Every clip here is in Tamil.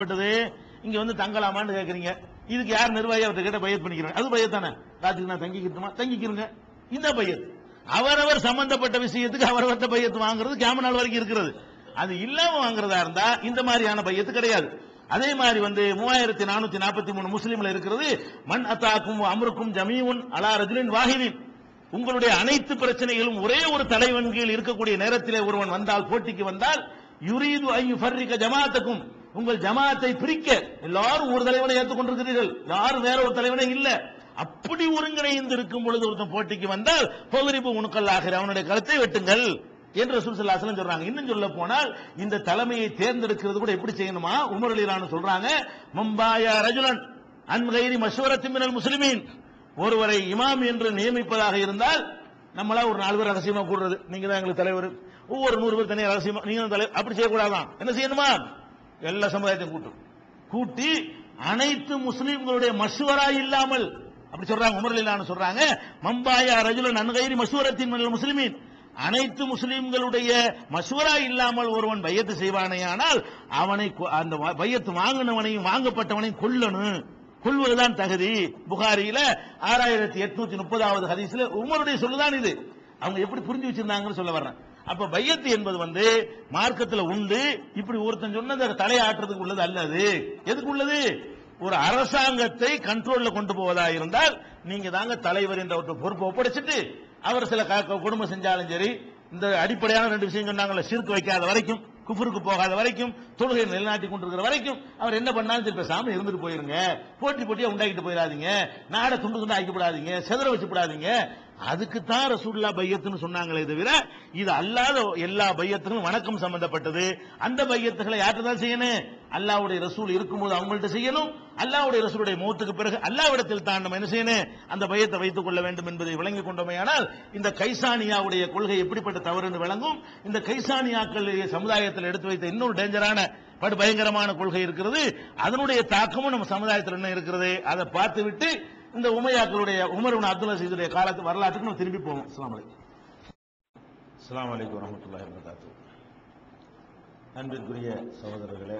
பட்டது இங்க வந்து தங்கலாமான்னு கேக்குறீங்க. இதுக்கு யார் நிர்வாகி? அவர்கிட்ட கேட்ட பையத் பண்ணிக்கிறாங்க அது பையத் தானே? ராத்திரி நான் தங்கிக்கிட்டுமா? தங்கிக்கிறங்க இந்த பையத். அவரவர் சம்பந்தப்பட்ட விஷயத்துக்கு அவரவர்த்த பையத்து வாங்குறது கேம நாள் வரைக்கும் இருக்கிறது. அது இல்லாம வாங்குறதா இருந்தா இந்த மாதிரியான பையத்து கிடையாது. அதே மாதிரி வந்து மூவாயிரத்தி நானூத்தி நாற்பத்தி மூணு முஸ்லீம்ல இருக்கிறது மண் அத்தாக்கும் அமருக்கும் ஜமீவுன் அலா ரஜுலின் வாஹிதின். உங்களுடைய அனைத்து பிரச்சனைகளும் ஒரே ஒரு தலைவன் கீழ் இருக்கக்கூடிய நேரத்திலே ஒருவன் வந்தால் போட்டிக்கு வந்தால் யுரீது ஐயு ஃபர்ரிக ஜமாத்துக்கும் உங்கள் ஜமாத்தை பிரிக்க எல்லாரும் ஒரு தலைவனை ஏற்றுக்கொண்டிருக்கிறீர்கள். யாரும் வேற ஒரு தலைவனே இல்ல. அப்படி ஒருங்கிணைந்து இருக்கும் பொழுது ஒருத்தன் போட்டிக்கு வந்தால் பகுதிப்பு உணுக்கல்லாகிற அவனுடைய கருத்தை வெட்டுங்கள் என்று ரசூல் ஸல்லல்லாஹு சொல்றாங்க. இன்னும் சொல்ல போனால் இந்த தலைமையை தேர்ந்தெடுக்கிறது கூட எப்படி செய்யணுமா? உமர் அலிலான்னு சொல்றாங்க. மும்பாயா ரஜுலன் அன்கைரி மஷூரத்தின் மினல் முஸ்லிமீன். ஒருவரை இமாம் என்று நியமிப்பதாக இருந்தால் நம்மளா ஒரு நாலு பேர் ரகசியமா கூடுறது. நீங்க தான் எங்களுக்கு தலைவர். ஒவ்வொரு நூறு பேர் தனியாக ரகசியமா நீங்க தலைவர் அப்படி செய்யக்கூடாதான். என்ன செய்யணுமா? எல்லா சமுதாயத்தையும் கூட்டும். கூட்டி அனைத்து முஸ்லீம்களுடைய மசுவரா இல்லாமல் அப்படி சொல்றாங்க உமர் இல்லான்னு சொல்றாங்க மம்பாயா ரஜுல அன்கைரி மசுவரத்தின் முஸ்லிமின். அனைத்து முஸ்லிம்களுடைய மசுவரா இல்லாமல் ஒருவன் பையத்து செய்வானேயானால் அவனை கொ- அந்த வ- பையத்து வாங்கினவனையும் வாங்கப்பட்டவனையும் கொல்லணும். கொல்வதுதான் தகுதி. புகாரியில ஆறாயிரத்தி எட்நூத்தி முப்பதாவது ஹதீஸ்ல உமருடைய சொல்லுதான் இது. அவங்க எப்படி புரிஞ்சு வச்சிருந்தாங்கன்னு சொல்ல வர்றேன். அப்ப பையத்து என்பது வந்து மார்க்கத்துல உண்டு. இப்படி ஒருத்தன் சொன்னது தலையாட்டுறதுக்கு உள்ளது அல்லது எதுக்கு உள்ளது? ஒரு அரசாங்கத்தை கண்ட்ரோல்ல கொண்டு போவதா இருந்தால் நீங்க தாங்க தலைவர் என்ற ஒரு பொறுப்பை ஒப்படைச்சிட்டு அவர் சில க- குடும்பம் செஞ்சாலும் சரி இந்த அடிப்படையான ரெண்டு விஷயம் சொன்னாங்கல்ல சிறுக்கு வைக்காத வரைக்கும் குஃபருக்கு போகாத வரைக்கும் தொழுகை நிலைநாட்டி கொண்டிருக்கிற வரைக்கும் அவர் என்ன பண்ணாலும் சரி பேசாம இருந்துட்டு போயிருங்க. போட்டி போட்டியா உண்டாக்கிட்டு போயிடாதீங்க. நாடை துண்டு துண்டு ஆக்கிவிடாதீங்க. செதற வச்சுப்படாதீங்க அதுக்கு தான் ரசூல்லா பையத்துன்னு சொன்னாங்களே தவிர இது அல்லாத எல்லா பையத்துகளும் வணக்கம் சம்பந்தப்பட்டது. அந்த பையத்துகளை யார்கிட்ட தான் செய்யணும்? அல்லாவுடைய ரசூல் இருக்கும்போது அவங்கள்ட்ட செய்யணும். அல்லாவுடைய ரசூலுடைய மௌத்துக்கு பிறகு அல்லாவிடத்தில் தான் நம்ம என்ன செய்யணும்? அந்த பயத்தை வைத்துக் கொள்ள வேண்டும் என்பதை விளங்கிக் கொண்டோமையானால் இந்த கைசானியாவுடைய கொள்கை எப்படிப்பட்ட தவறு என்று விளங்கும். இந்த கைசானியாக்கள் சமுதாயத்தில் எடுத்து வைத்த இன்னொரு டேஞ்சரான படு பயங்கரமான கொள்கை இருக்கிறது. அதனுடைய தாக்கமும் நம்ம சமுதாயத்தில் என்ன இருக்கிறது? அதை பார்த்துவிட்டு இந்த உமையாக்களுடைய உமர் உன் அப்துல்லா சீதுடைய காலத்து வரலாற்றுக்கு நம்ம திரும்பி போவோம். அஸ்லாம் அலைக்கும். அஸ்ஸலாமு அலைக்கும் வரஹ்மத்துல்லாஹி அன்பிற்குரிய சகோதரர்களே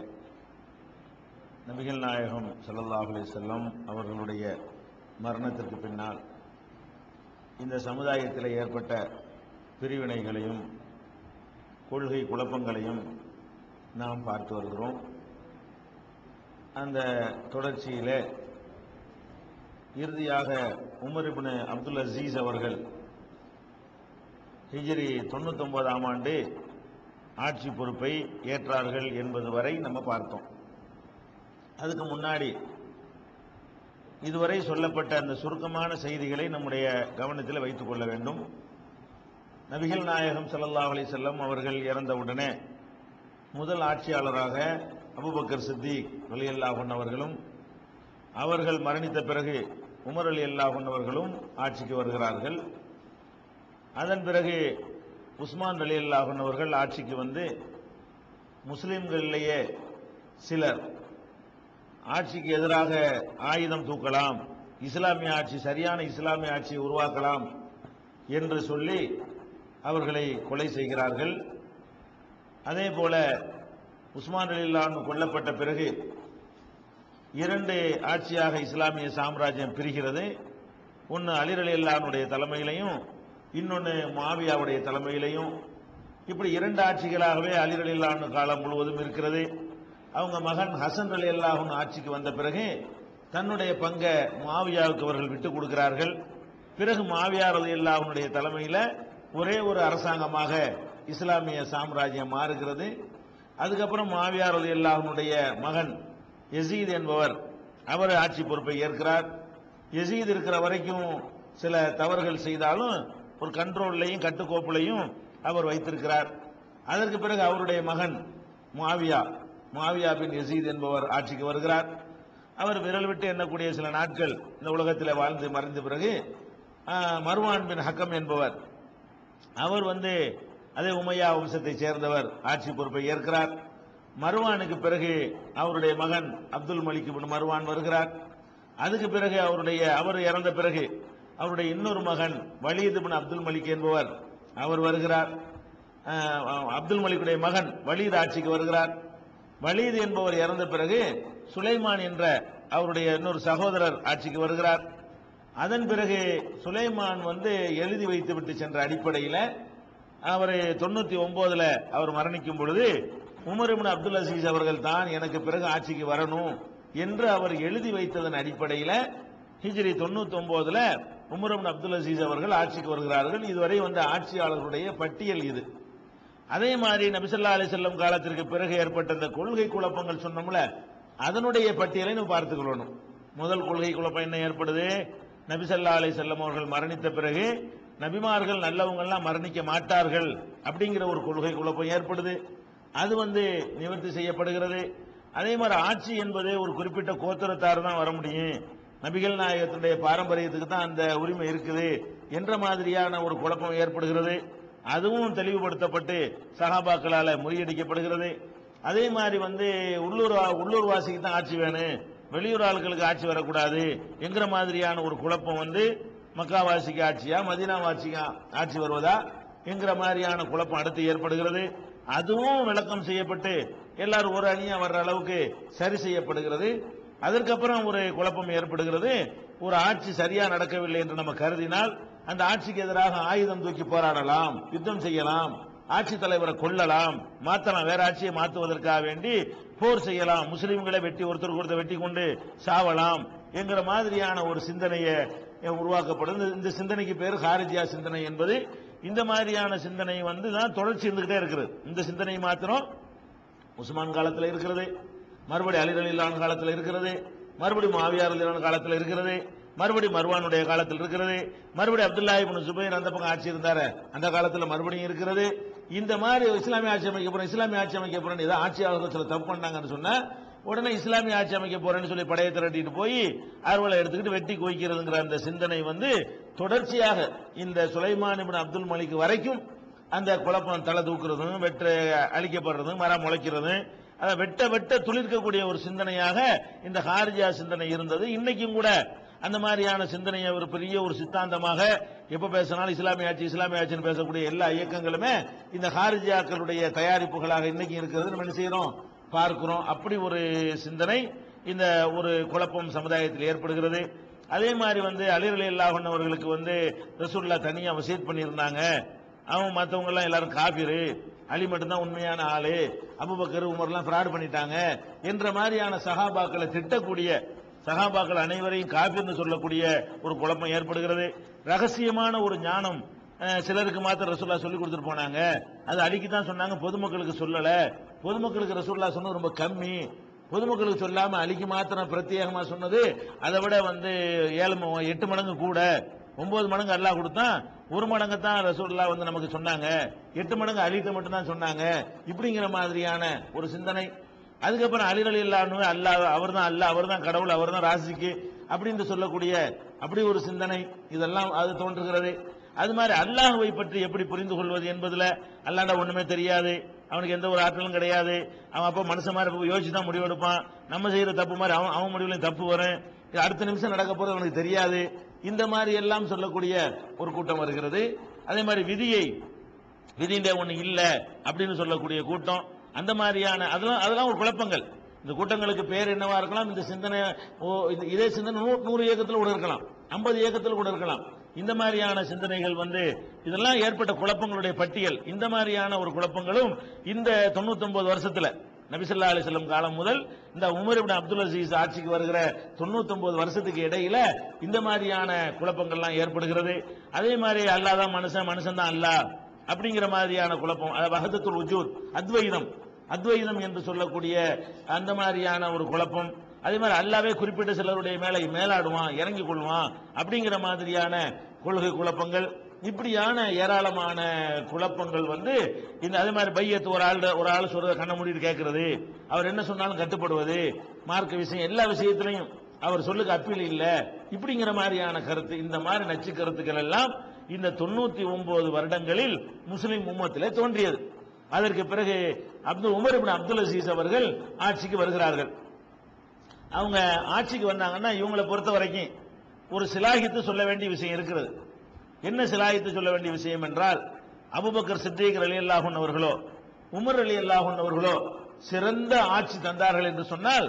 நபிகள் நாயகம் ஸல்லல்லாஹு செல்லம் அவர்களுடைய மரணத்திற்கு பின்னால் இந்த சமுதாயத்தில் ஏற்பட்ட பிரிவினைகளையும் கொள்கை குழப்பங்களையும் நாம் பார்த்து வருகிறோம். அந்த தொடர்ச்சியிலே இறுதியாக உமர் அப்துல் அசீஸ் அவர்கள் ஹிஜ்ரி தொண்ணூத்தொன்பதாம் ஆண்டு ஆட்சி பொறுப்பை ஏற்றார்கள் என்பது வரை நம்ம பார்த்தோம். அதுக்கு முன்னாடி இதுவரை சொல்லப்பட்ட அந்த சுருக்கமான செய்திகளை நம்முடைய கவனத்தில் வைத்துக் கொள்ள வேண்டும். நபிகள் நாயகம் சல்லா அலி செல்லம் அவர்கள் இறந்தவுடனே முதல் ஆட்சியாளராக அபுபக்கர் சித்திக் ரலியல்லாஹு அவர்களும் அவர்கள் மரணித்த பிறகு உமர் அலி அல்லாஹன் அவர்களும் ஆட்சிக்கு வருகிறார்கள். அதன் பிறகு உஸ்மான் அலி அல்லாஹன் அவர்கள் ஆட்சிக்கு வந்து முஸ்லிம்களிலேயே சிலர் ஆட்சிக்கு எதிராக ஆயுதம் தூக்கலாம் இஸ்லாமிய ஆட்சி சரியான இஸ்லாமிய ஆட்சியை உருவாக்கலாம் என்று சொல்லி அவர்களை கொலை செய்கிறார்கள். அதே போல உஸ்மான் அலில்லான் கொல்லப்பட்ட பிறகு இரண்டு ஆட்சியாக இஸ்லாமிய சாம்ராஜ்யம் பிரிகிறது. ஒன்று அலிர் அல்லானுடைய தலைமையிலையும் இன்னொன்று மாவியாவுடைய தலைமையிலையும். இப்படி இரண்டு ஆட்சிகளாகவே அலிர் காலம் முழுவதும் இருக்கிறது. அவங்க மகன் ஹசன் அலி அல்லாஹுன் ஆட்சிக்கு வந்த பிறகு தன்னுடைய பங்கை மாவியாவுக்கு அவர்கள் விட்டு கொடுக்கிறார்கள். பிறகு மாவியார் அலி அல்லாஹனுடைய தலைமையில் ஒரே ஒரு அரசாங்கமாக இஸ்லாமிய சாம்ராஜ்யம் மாறுகிறது. அதுக்கப்புறம் மாவியார் அலி அல்லாஹனுடைய மகன் எசீத் என்பவர் அவர் ஆட்சி பொறுப்பை ஏற்கிறார். எசீத் இருக்கிற வரைக்கும் சில தவறுகள் செய்தாலும் ஒரு கண்ட்ரோல்லையும் கட்டுக்கோப்புலையும் அவர் வைத்திருக்கிறார். அதற்கு பிறகு அவருடைய மகன் மாவியா மாவியா பின் எசீத் என்பவர் ஆட்சிக்கு வருகிறார். அவர் விரல் விட்டு எண்ணக்கூடிய சில நாட்கள் இந்த உலகத்தில் வாழ்ந்து மறைந்த பிறகு மர்வான் பின் ஹக்கம் என்பவர் அவர் வந்து அதே உமையா வம்சத்தைச் சேர்ந்தவர் ஆட்சி பொறுப்பை ஏற்கிறார். மருவானுக்கு பிறகு அவருடைய மகன் அப்துல் மலிக் மருவான் வருகிறார். அதுக்கு பிறகு அவருடைய அவர் இறந்த பிறகு அவருடைய இன்னொரு மகன் வலீத் இப்னு அப்துல் மலிக் என்பவர் அவர் வருகிறார். அப்துல் மலிக்குடைய மகன் வலீத் ஆட்சிக்கு வருகிறார். வலீது என்பவர் இறந்த பிறகு சுலைமான் என்ற அவருடைய இன்னொரு சகோதரர் ஆட்சிக்கு வருகிறார். அதன் பிறகு சுலைமான் வந்து எழுதி வைத்து விட்டு சென்ற அடிப்படையில் அவர் தொண்ணூத்தி ஒன்பதுல அவர் மரணிக்கும் பொழுது உமருமின் அப்துல் அசீஸ் அவர்கள் தான் எனக்கு பிறகு ஆட்சிக்கு வரணும் என்று அவர் எழுதி வைத்ததன் அடிப்படையில் ஹிஜ்ரி தொண்ணூத்தி ஒன்பதுல உமரமின் அப்துல் அசீஸ் அவர்கள் ஆட்சிக்கு வருகிறார்கள். இதுவரை வந்த ஆட்சியாளர்களுடைய பட்டியல் இது. அதே மாதிரி நபிசல்லா அலி செல்லம் காலத்திற்கு பிறகு ஏற்பட்ட இந்த கொள்கை குழப்பங்கள் சொன்னோம்ல அதனுடைய பட்டியலை நம்ம பார்த்துக்கொள்ளணும் முதல் கொள்கை குழப்பம் என்ன ஏற்படுது? நபிசல்லா அலி செல்லம் அவர்கள் மரணித்த பிறகு நபிமார்கள் நல்லவங்கள்லாம் மரணிக்க மாட்டார்கள் அப்படிங்கிற ஒரு கொள்கை குழப்பம் ஏற்படுது. அது வந்து நிவர்த்தி செய்யப்படுகிறது. அதே மாதிரி ஆட்சி என்பது ஒரு குறிப்பிட்ட கோத்திரத்தார் தான் வர முடியும். நபிகள் நாயகத்தினுடைய பாரம்பரியத்துக்கு தான் அந்த உரிமை இருக்குது என்ற மாதிரியான ஒரு குழப்பம் ஏற்படுகிறது. அதுவும் தெளிவுபடுத்தப்பட்டு சகாபாக்களால் முறியடிக்கப்படுகிறது. அதே மாதிரி வந்து உள்ளூர் உள்ளூர் வாசிக்கு தான் ஆட்சி வேணும். வெளியூர் ஆட்களுக்கு ஆட்சி வரக்கூடாது என்கிற மாதிரியான ஒரு குழப்பம் வந்து மக்காவாசிக்கு ஆட்சியா மதீனா வாசிக்கு ஆட்சி வருவதா என்கிற மாதிரியான குழப்பம் அடுத்து ஏற்படுகிறது. அதுவும் விளக்கம் செய்யப்பட்டு எல்லாரும் ஒரு அணியா வர்ற அளவுக்கு சரி செய்யப்படுகிறது. அதற்கப்புறம் ஒரு குழப்பம் ஏற்படுகிறது. ஒரு ஆட்சி சரியா நடக்கவில்லை என்று நம்ம கருதினால் அந்த ஆட்சிக்கு எதிராக ஆயுதம் தூக்கி போராடலாம் யுத்தம் செய்யலாம் ஆட்சி தலைவரை கொல்லலாம் மாத்தலாம் வேற ஆட்சியை மாற்றுவதற்காக வேண்டி போர் செய்யலாம் முஸ்லீம்களை வெட்டி ஒருத்தருக்கு ஒருத்தர் வெட்டி கொண்டு சாவலாம் என்கிற மாதிரியான ஒரு சிந்தனையை உருவாக்கப்படுது. இந்த சிந்தனைக்கு பேர் ஹாரிஜியா சிந்தனை என்பது. இந்த மாதிரியான சிந்தனை வந்து தான் தொடர்ச்சி இருந்துகிட்டே இருக்கிறது. இந்த சிந்தனை மாத்திரம் உஸ்மான் காலத்தில் இருக்கிறது மறுபடி அலிரலிலான காலத்தில் இருக்கிறது மறுபடி மாவியார் அலிலான காலத்தில் இருக்கிறது மறுபடி மர்வானுடைய காலத்தில் இருக்கிறது மறுபடி அப்துல்லா இப்னு சுபைர் அந்த பக்கம் ஆட்சி இருந்தாரு அந்த காலத்தில் மறுபடியும் இருக்கிறது. இந்த மாதிரி இஸ்லாமிய ஆட்சி அமைக்க போறோம் இஸ்லாமிய ஆட்சி அமைக்க போறோம் ஏதோ ஆட்சியாளர்கள் சில தப்பு பண்ணாங்கன்னு சொன்னா உடனே இஸ்லாமிய ஆட்சி அமைக்க போறேன்னு சொல்லி படையை திரட்டிட்டு போய் அறுவலை எடுத்துக்கிட்டு வெட்டி குவிக்கிறதுங்கிற அந்த சிந்தனை வந்து தொடர்ச்சியாக இந்த சுலைமான் இபின் அப்துல் மலிக் வரைக்கும் அந்த குழப்பம் தலை தூக்குறதும் வெற்ற அழிக்கப்படுறதும் மரம் முளைக்கிறதும் அதை வெட்ட வெட்ட துளிர்க்கக்கூடிய ஒரு சிந்தனையாக இந்த ஹாரிஜா சிந்தனை இருந்தது. இன்னைக்கும் கூட அந்த மாதிரியான சிந்தனையை ஒரு பெரிய ஒரு சித்தாந்தமாக எப்ப பேசினாலும் இஸ்லாமிய ஆட்சி இஸ்லாமிய ஆட்சின்னு பேசக்கூடிய எல்லா இயக்கங்களுமே இந்த ஹாரிஜியாக்களுடைய தயாரிப்புகளாக இன்னைக்கு இருக்கிறது. நம்ம என்ன செய்யறோம் பார்க்கிறோம். அப்படி ஒரு சிந்தனை இந்த ஒரு குழப்பம் சமுதாயத்தில் ஏற்படுகிறது. அதே மாதிரி வந்து அலிரலி அல்லாஹன் அவர்களுக்கு வந்து ரசூல்லா தனியாக வசீத் பண்ணியிருந்தாங்க. அவன் மற்றவங்கெல்லாம் எல்லாரும் காபிரு. அலி மட்டும்தான் உண்மையான ஆளு. அபுபக்கர் உமர்லாம் ஃப்ராட் பண்ணிட்டாங்க. என்ற மாதிரியான சகாபாக்களை திட்டக்கூடிய சகாபாக்கள் அனைவரையும் காபிர்னு சொல்லக்கூடிய ஒரு குழப்பம் ஏற்படுகிறது. ரகசியமான ஒரு ஞானம் சிலருக்கு மாத்திரம் ரசூல்லா சொல்லி கொடுத்துட்டு போனாங்க. அது அடிக்கு தான் சொன்னாங்க பொதுமக்களுக்கு சொல்லலை. பொதுமக்களுக்கு ரசூல்லா சொன்னது ரொம்ப கம்மி. பொதுமக்களுக்கு சொல்லாம அழிக்கு மாத்திரம் பிரத்யேகமா சொன்னது அதை விட வந்து ஏழு எட்டு மடங்கு கூட. ஒன்பது மடங்கு அல்லா கொடுத்தான் ஒரு மடங்கு தான் ரசூல்லா வந்து நமக்கு சொன்னாங்க. எட்டு மடங்கு அலிட்ட மட்டும்தான் சொன்னாங்க. இப்படிங்கிற மாதிரியான ஒரு சிந்தனை. அதுக்கப்புறம் அலிரலி இல்லான்னு அல்லாஹ் அவர் தான் அல்ல அவர் தான் கடவுள் அவர் தான் ராசிக்கு அப்படின்னு சொல்லக்கூடிய அப்படி ஒரு சிந்தனை. இதெல்லாம் அது தோன்றுகிறது. அது மாதிரி அல்லாஹுவை பற்றி எப்படி புரிந்து கொள்வது என்பதில் அல்லாண்டா ஒன்றுமே தெரியாது. அவனுக்கு எந்த ஒரு ஆற்றலும் கிடையாது. அவன் அப்போ மனுஷன் மாதிரி யோசிச்சு தான் முடிவெடுப்பான் நம்ம செய்கிற தப்பு மாதிரி அவன் அவன் முடிவுலையும் தப்பு வரும். அடுத்த நிமிஷம் நடக்க போகிறது அவனுக்கு தெரியாது. இந்த மாதிரி எல்லாம் சொல்லக்கூடிய ஒரு கூட்டம் வருகிறது. அதே மாதிரி விதியை விதிண்ட ஒன்று இல்லை அப்படின்னு சொல்லக்கூடிய கூட்டம். அந்த மாதிரியான அதெல்லாம் அதெல்லாம் ஒரு குழப்பங்கள். இந்த கூட்டங்களுக்கு பேர் என்னவா இருக்கலாம் இந்த சிந்தனை ஓ, இதே சிந்தனை நூறு இயக்கத்தில் கூட இருக்கலாம். ஐம்பது இயக்கத்தில் கூட இருக்கலாம். இந்த மாதிரியான சிந்தனைகள் வந்து இதெல்லாம் ஏற்பட்ட குழப்பங்களுடைய பட்டியல். இந்த மாதிரியான ஒரு குழப்பங்களும் இந்த 99 வருஷத்துல நபிசல்லா செல்லம் காலம் முதல் இந்த உமர் இப்னு அப்துல் அசீஸ் ஆட்சிக்கு வருகிற 99 வருஷத்துக்கு இடையில இந்த மாதிரியான குழப்பங்கள்லாம் ஏற்படுகிறது. அதே மாதிரி அல்லாஹ் தான் மனுஷன் மனுஷன் தான் அல்லாஹ் அப்படிங்கிற மாதிரியான குழப்பம். அதாவது உஜூத் அத்வைதம். அத்வைதம் என்று சொல்லக்கூடிய அந்த மாதிரியான ஒரு குழப்பம். அதே மாதிரி அல்லாவே குறிப்பிட்ட சிலருடைய மேலே மேலாடுவான் இறங்கி கொள்வான் அப்படிங்கிற மாதிரியான கொள்கை குழப்பங்கள். இப்படியான ஏராளமான குழப்பங்கள் வந்து இந்த அதே மாதிரி பையத்து ஒரு ஆள் ஒரு ஆள் சொல்றத கண்ண மூடிட்டு கேட்கறது. அவர் என்ன சொன்னாலும் கட்டுப்படுவது. மார்க்க விஷயம் எல்லா விஷயத்திலையும் அவர் சொல்லுக்கு அப்பீல் இல்லை. இப்படிங்கிற மாதிரியான கருத்து இந்த மாதிரி நச்சு கருத்துக்கள் எல்லாம் இந்த தொண்ணூத்தி ஒன்பது வருடங்களில் முஸ்லிம் உம்மத்திலே தோன்றியது. அதற்கு பிறகு Abdul Umar ibn Abdul Aziz அவர்கள் ஆட்சிக்கு வருகிறார்கள். அவங்க ஆட்சிக்கு வந்தாங்கன்னா இவங்களை பொறுத்த வரைக்கும் ஒரு சிலாகித்து சொல்ல வேண்டிய விஷயம் இருக்கிறது. என்ன சிலாகித்து சொல்ல வேண்டிய விஷயம் என்றால் அபுபக்கர் சித்திக் அலி அல்லாஹன் அவர்களோ உமர் அலி அல்லாஹன் அவர்களோ சிறந்த ஆட்சி தந்தார்கள் என்று சொன்னால்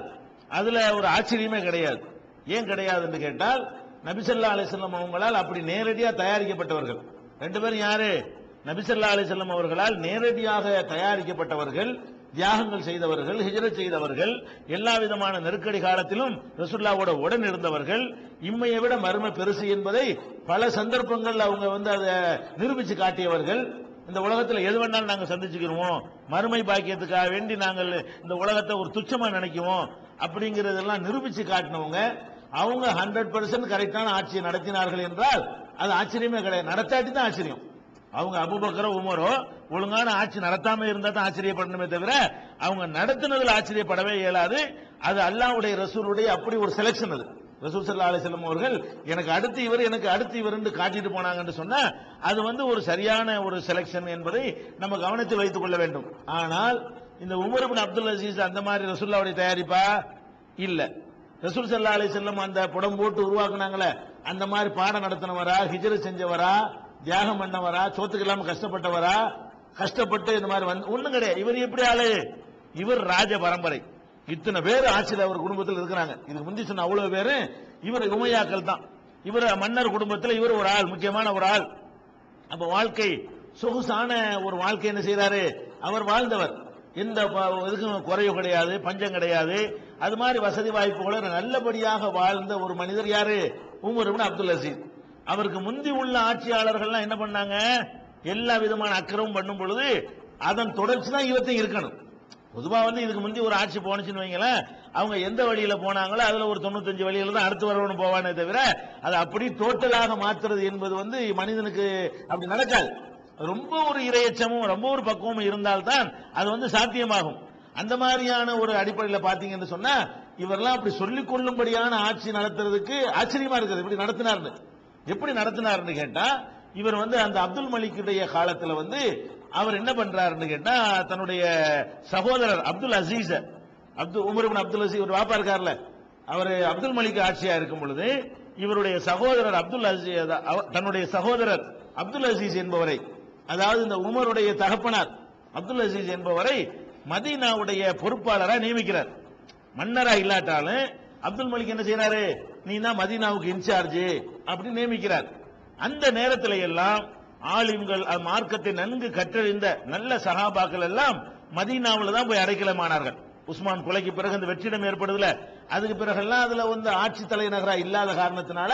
அதுல ஒரு ஆச்சரியமே கிடையாது. ஏன் கிடையாது என்று கேட்டால் நபிசல்லா அலிசல்லம் அவங்களால் அப்படி நேரடியாக தயாரிக்கப்பட்டவர்கள். ரெண்டு பேரும் யாரு? நபிசல்லா அலிசல்லம் அவர்களால் நேரடியாக தயாரிக்கப்பட்டவர்கள் தியாகங்கள் செய்தவர்கள் ஹிஜரத் செய்தவர்கள் எல்லா விதமான நெருக்கடி காலத்திலும் ரசுல்லாவோட உடன் இருந்தவர்கள் இம்மையை விட மருமை பெருசு என்பதை பல சந்தர்ப்பங்கள் அவங்க வந்து அதை நிரூபித்து காட்டியவர்கள். இந்த உலகத்தில் எது வேணாலும் நாங்கள் சந்திச்சுக்கிறோம் மறுமை பாக்கியத்துக்காக வேண்டி நாங்கள் இந்த உலகத்தை ஒரு துச்சமாக நினைக்குவோம் அப்படிங்கிறதெல்லாம் நிரூபித்து காட்டினவங்க. அவங்க ஹண்ட்ரட் பர்சன்ட் கரெக்டான ஆட்சியை நடத்தினார்கள் என்றால் அது ஆச்சரியமே கிடையாது. நடத்தாட்டி தான் ஆச்சரியம். அவங்க அபுபக்கர உமரோ ஒழுங்கான ஆட்சி நடத்தாம இருந்தா தான் ஆச்சரியப்படணுமே தவிர அவங்க நடத்தினதுல ஆச்சரியப்படவே இயலாது. அது அல்லாவுடைய ரசூலுடைய அப்படி ஒரு செலெக்ஷன் அது. ரசூல் சல்லா அலிசல்லம் அவர்கள் எனக்கு அடுத்து இவர் எனக்கு அடுத்து இவர் காட்டிட்டு போனாங்கன்னு சொன்னா அது வந்து ஒரு சரியான ஒரு செலெக்ஷன் என்பதை நம்ம கவனத்தில் வைத்துக் கொள்ள வேண்டும். ஆனால் இந்த உமர் பின் அப்துல் அசீஸ் அந்த மாதிரி ரசூல்லாவுடைய தயாரிப்பா? இல்ல. ரசூல் சல்லா அலி செல்லம் அந்த புடம் போட்டு உருவாக்குனாங்களே அந்த மாதிரி பாடம் நடத்தினவரா ஹிஜர செஞ்சவரா? தியாகம் பண்ணவரா சோத்துக்கு இல்லாம கஷ்டப்பட்டவரா கஷ்டப்பட்டு இந்த மாதிரி வந்து ஒண்ணும் கிடையாது. இவர் எப்படி ஆளு? இவர் ராஜ பரம்பரை. இத்தனை பேர் ஆட்சியில் அவர் குடும்பத்தில் இருக்கிறாங்க. இதுக்கு முந்தி சொன்ன அவ்வளவு பேரு இவர் உமையாக்கள் தான். இவர் மன்னர் குடும்பத்தில் இவர் ஒரு ஆள் முக்கியமான ஒரு ஆள். அப்ப வாழ்க்கை சொகுசான ஒரு வாழ்க்கை என்ன செய்யறாரு அவர் வாழ்ந்தவர். எந்த இதுக்கும் குறைவு கிடையாது பஞ்சம் கிடையாது. அது மாதிரி வசதி வாய்ப்புகளை நல்லபடியாக வாழ்ந்த ஒரு மனிதர் யாரு? Umar Abdul Aziz. அவருக்கு முந்தி உள்ள ஆட்சியாளர்கள்லாம் என்ன பண்ணாங்க? எல்லா விதமான அக்கிரமும் பண்ணும் பொழுது அதன் தொடர்ச்சி தான் இவத்தையும் இருக்கணும். பொதுவாக வந்து இதுக்கு முந்தி ஒரு ஆட்சி போனுச்சுன்னு வைங்களேன் அவங்க எந்த வழியில போனாங்களோ அதுல ஒரு தொண்ணூத்தஞ்சு வழியில தான் அடுத்து வரவனு போவானே தவிர அது அப்படி டோட்டலாக மாத்துறது என்பது வந்து மனிதனுக்கு அப்படி நடக்காது. ரொம்ப ஒரு இரையச்சமும் ரொம்ப ஒரு பக்குவமும் இருந்தால்தான் அது வந்து சாத்தியமாகும். அந்த மாதிரியான ஒரு அடிப்படையில் பாத்தீங்கன்னு சொன்னா இவரெல்லாம் அப்படி சொல்லிக் கொள்ளும்படியான ஆட்சி நடத்துறதுக்கு ஆச்சரியமா இருக்குது இப்படி நடத்தினார்னு. எப்படி நடத்தினார்னு கேட்டா இவர் வந்து அந்த அப்துல் மலிக்குடைய காலத்துல வந்து அவர் என்ன பண்றாருன்னு கேட்டா தன்னுடைய சகோதரர் Abdul Aziz Abdul Umar Abdul Aziz ஒரு வாப்பா இருக்கார்ல அவர் அப்துல் மலிக் ஆட்சியா இருக்கும் பொழுது இவருடைய சகோதரர் அப்துல் அசீஸ் தன்னுடைய சகோதரர் அப்துல் அசீஸ் என்பவரை அதாவது இந்த உமருடைய தகப்பனார் அப்துல் அசீஸ் என்பவரை மதீனாவுடைய பொறுப்பாளராக நியமிக்கிறார். மன்னரா இல்லாட்டாலும் அப்துல் மலிக் என்ன செய்யறாரு நீ தான் மதீனாவுக்கு இன்சார்ஜ் அப்படின்னு நியமிக்கிறார். அந்த நேரத்தில் எல்லாம் ஆலிம்கள் மார்க்கத்தை நன்கு கற்றறிந்த நல்ல சகாபாக்கள் எல்லாம் மதீனாவில் தான் போய் அடைக்கலமானார்கள். உஸ்மான் கொலைக்கு பிறகு அந்த வெற்றிடம் ஏற்படுதுல. அதுக்கு பிறகெல்லாம் அதுல வந்து ஆட்சி தலைநகரா இல்லாத காரணத்தினால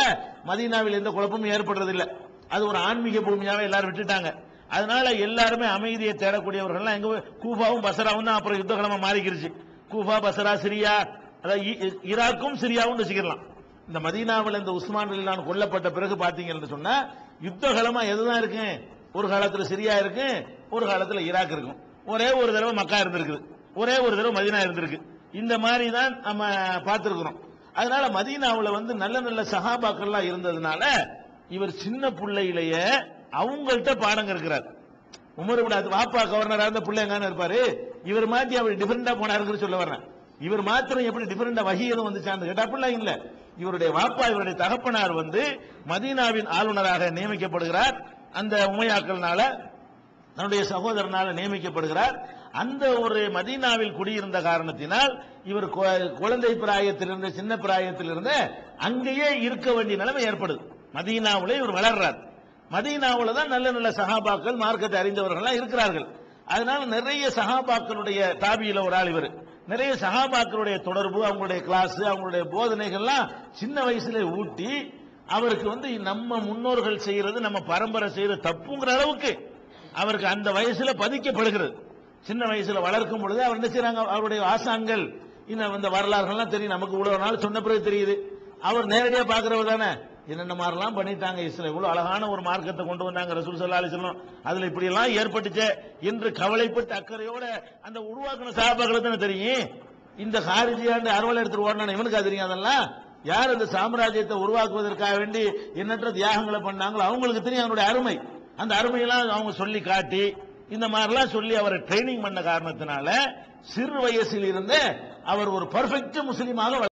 மதீனாவில் எந்த குழப்பமும் ஏற்படுறதில்லை. அது ஒரு ஆன்மீக பூமியாவே எல்லாரும் விட்டுட்டாங்க. அதனால எல்லாருமே அமைதியை தேடக்கூடியவர்கள் எங்க போய் கூஃபாவும் பசராவும் தான் அப்புறம் யுத்தகலமா மாறிக்கிருச்சு. கூஃபா பசரா சிரியா அதாவது ஈராக்கும் சிரியாவும் வச்சுக்கலாம் இந்த மதீனாவில் இந்த உஸ்மான் ரலிலான் கொல்லப்பட்ட பிறகு பாத்தீங்கன்னு சொன்னா யுத்தகலமா எதுதான் இருக்கு? ஒரு காலத்துல சிரியா இருக்கு ஒரு காலத்துல ஈராக் இருக்கும். ஒரே ஒரு தடவை மக்கா இருந்திருக்குது. ஒரே ஒரு தடவை மதீனா இருந்திருக்கு. இந்த மாதிரி தான் நம்ம பார்த்திருக்கிறோம். அதனால மதீனாவுல வந்து நல்ல நல்ல சகாபாக்கள்லாம் இருந்ததுனால இவர் சின்ன பிள்ளையிலேயே அவங்கள்ட்ட பாடம் இருக்கிறார் உமர் விடாது அது வாப்பா கவர்னரா இருந்த பிள்ளைங்கன்னு இருப்பாரு? இவர் மாத்தி அவர் டிஃபரெண்டா போனாருன்னு சொல்ல வர்றேன். இவர் மாத்திரம் எப்படி டிஃபரெண்டா வகி எதுவும் வந்துச்சான்னு கேட்டா அப்படிலாம் இல்ல. இவருடைய வாப்பா இவருடைய தகப்பனார் வந்து மதீனாவின் ஆளுநராக நியமிக்கப்படுகிறார். அந்த உமையாக்கள்னால தன்னுடைய சகோதரனால நியமிக்கப்படுகிறார். அந்த ஒரு மதீனாவில் குடியிருந்த காரணத்தினால் இவர் குழந்தை பிராயத்திலிருந்து சின்ன பிராயத்திலிருந்து அங்கேயே இருக்க வேண்டிய நிலைமை ஏற்படுது. மதீனாவில் இவர் வளர்றார். மதீனாவில் தான் நல்ல நல்ல சகாபாக்கள் மார்க்கத்தை அறிந்தவர்கள்லாம் இருக்கிறார்கள். அதனால நிறைய சகாபாக்களுடைய தாபியில ஒரு ஆள் இவர். நிறைய சகாபாக்களுடைய தொடர்பு அவங்களுடைய கிளாஸ் அவங்களுடைய போதனைகள்லாம் சின்ன வயசுல ஊட்டி அவருக்கு வந்து நம்ம முன்னோர்கள் செய்யறது நம்ம பரம்பரை செய்யறது தப்புங்கிற அளவுக்கு அவருக்கு அந்த வயசுல பதிக்கப்படுகிறது. சின்ன வயசுல வளர்க்கும் பொழுது அவர் என்ன செய்யறாங்க அவருடைய ஆசாங்கள் இந்த வரலாறுகள்லாம் தெரியும். நமக்கு இவ்வளவு நாள் சொன்ன பிறகு தெரியுது. அவர் நேரடியாக பாக்குறவர் தானே? என்னென்ன மாதிரிலாம் பண்ணிட்டாங்க இஸ்ரேல்? இவ்வளோ அழகான ஒரு மார்க்கத்தை கொண்டு வந்தாங்க ரசூல் சல்லா அலிஸ்லாம் அதுல இப்படி எல்லாம் ஏற்பட்டுச்சே. என்று கவலைப்பட்டு அக்கறையோட அந்த உருவாக்கின சாபாக்களுக்கு தானே தெரியும்? இந்த ஹாரிஜியாண்டு அறுவலை எடுத்துட்டு ஓடணும் இவனுக்கு தெரியும் அதெல்லாம்? யார் இந்த சாம்ராஜ்யத்தை உருவாக்குவதற்காக வேண்டி எண்ணற்ற தியாகங்களை பண்ணாங்களோ அவங்களுக்கு தெரியும் அவனுடைய அருமை. அந்த அருமையெல்லாம் அவங்க சொல்லி காட்டி இந்த மாதிரிலாம் சொல்லி அவரை ட்ரைனிங் பண்ண காரணத்தினால சிறு வயசில் இருந்தே அவர் ஒரு பர்ஃபெக்ட் முஸ்லீமாக